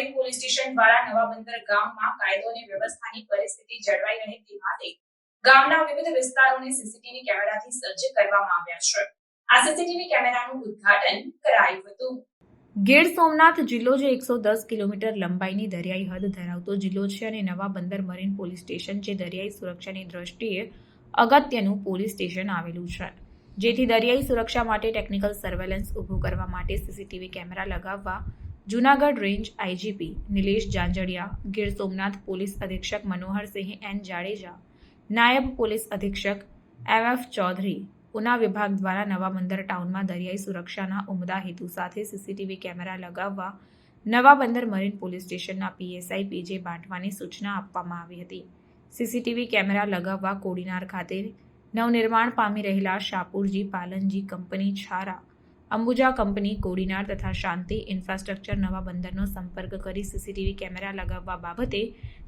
Marine police station દ્વારા નવા બંદર ગામમાં કાયદો અને વ્યવસ્થાની પરિસ્થિતિ જળવાઈ રહે તે માટે ગામના વિવિધ વિસ્તારોને સીસીટીવી કેમેરાથી સજ્જ કરવામાં આવ્યા છે. આ સીસીટીવી કેમેરાનું ઉદ્ઘાટન કરાયું હતું. ગીર સોમનાથ જિલ્લો જે એકસો દસ કિલોમીટર લંબાઈની દરિયાઈ હદ ધરાવતો જિલ્લો છે અને નવા બંદર મરીન પોલીસ સ્ટેશન જે દરિયાઈ સુરક્ષાની દ્રષ્ટિએ અગત્યનું પોલીસ સ્ટેશન આવેલું છે. જેથી દરિયાઈ સુરક્ષા માટે ટેકનિકલ સર્વેલન્સ ઊભું કરવા માટે સીસીટીવી કેમેરા લગાવવા Junagadh range IGP Nilesh Janjadiya, Gir Somnath police અધિક્ષક મનોહરસિંહ એન જાડેજા, નાયબ પોલીસ અધિક્ષક એમ એફ ચૌધરી, ઉના વિભાગ દ્વારા નવા બંદર ટાઉનમાં દરિયાઈ સુરક્ષાના ઉમદા હેતુ સાથે સીસીટીવી કેમેરા લગાવવા નવા બંદર મરીન પોલીસ સ્ટેશનના પીએસઆઈ પીજે બાંટવાની સૂચના આપવામાં આવી હતી. સીસીટીવી કેમેરા લગાવવા કોડીનાર ખાતે નવનિર્માણ પામી રહેલા શાપુરજી પાલનજી કંપની છારા અંબુજા કંપની, કોડીનાર તથા શાંતિ ઇન્ફ્રાસ્ટ્રક્ચર નવા બંદરનો સંપર્ક કરી સીસીટીવી કેમેરા લગાવવા બાબતે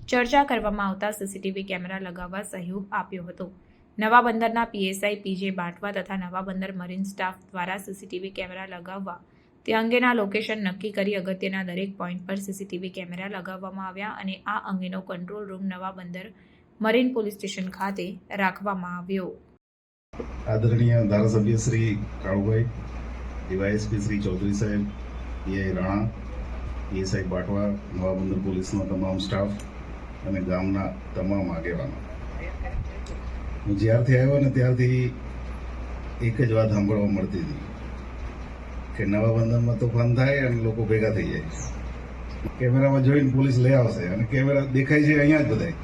ચર્ચા કરવામાં આવતા સીસીટીવી કેમેરા લગાવવા સહયોગ આપ્યો હતો. નવા બંદરના પીએસઆઈ પીજે બાંટવા તથા નવા બંદર મરીન સ્ટાફ દ્વારા સીસીટીવી કેમેરા લગાવવા તે અંગેના લોકેશન નક્કી કરી અગત્યના દરેક પોઈન્ટ પર સીસીટીવી કેમેરા લગાવવામાં આવ્યા અને આ અંગેનો કંટ્રોલ રૂમ નવા બંદર મરીન પોલીસ સ્ટેશન ખાતે રાખવામાં આવ્યો. આદરણીય ધારાસભ્ય શ્રી કાળુભાઈ ડીવાયએસપી શ્રી ચૌધરી સાહેબ પીઆઈ રાણા પીએસઆઈ બાટવા નવા બંદર પોલીસનો તમામ સ્ટાફ અને ગામના તમામ આગેવાનો. હું જ્યારથી આવ્યો ને ત્યારથી એક જ વાત સાંભળવા મળતી હતી કે નવા બંદરમાં તોફાન થાય અને લોકો ભેગા થઈ જાય. કેમેરામાં જોઈને પોલીસ લઈ આવશે અને કેમેરા દેખાય છે અહીંયા જ બધાય.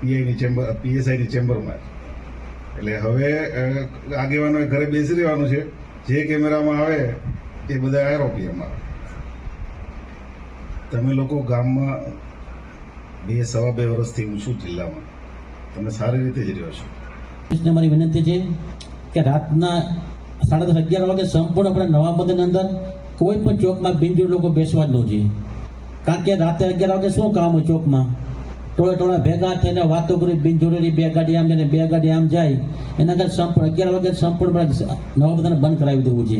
પીઆઈની ચેમ્બર, પીએસઆઈની ચેમ્બરમાં. એટલે હવે આગેવાનોએ ઘરે બેસી રહેવાનું છે. જે કેમેરામાં આવે, એ બધા આરોપી અમારા. તમે લોકો ગામમાં બે, સવા બે વર્ષથી હું છું જિલ્લામાં. તમે સારી રીતે જ રહ્યો છો. મારી વિનંતી છે કે રાતના સાડા દસ અગિયાર વાગે સંપૂર્ણપણે નવા બંધની અંદર કોઈ પણ ચોકમાં બિનજોડ લોકો બેસવા જ ન જોઈએ. કારણ કે રાતે અગિયાર વાગે શું કામ હોય ચોકમાં? ટોળે ટોળા ભેગા થઈને વાતો કરી બિનજોડેલી બે ગાડી આમ જાય બે ગાડી આમ જાય. એના કરતા સંપૂર્ણ અગિયાર વાગે સંપૂર્ણપણે નવા બધાને બંધ કરાવી દેવું છે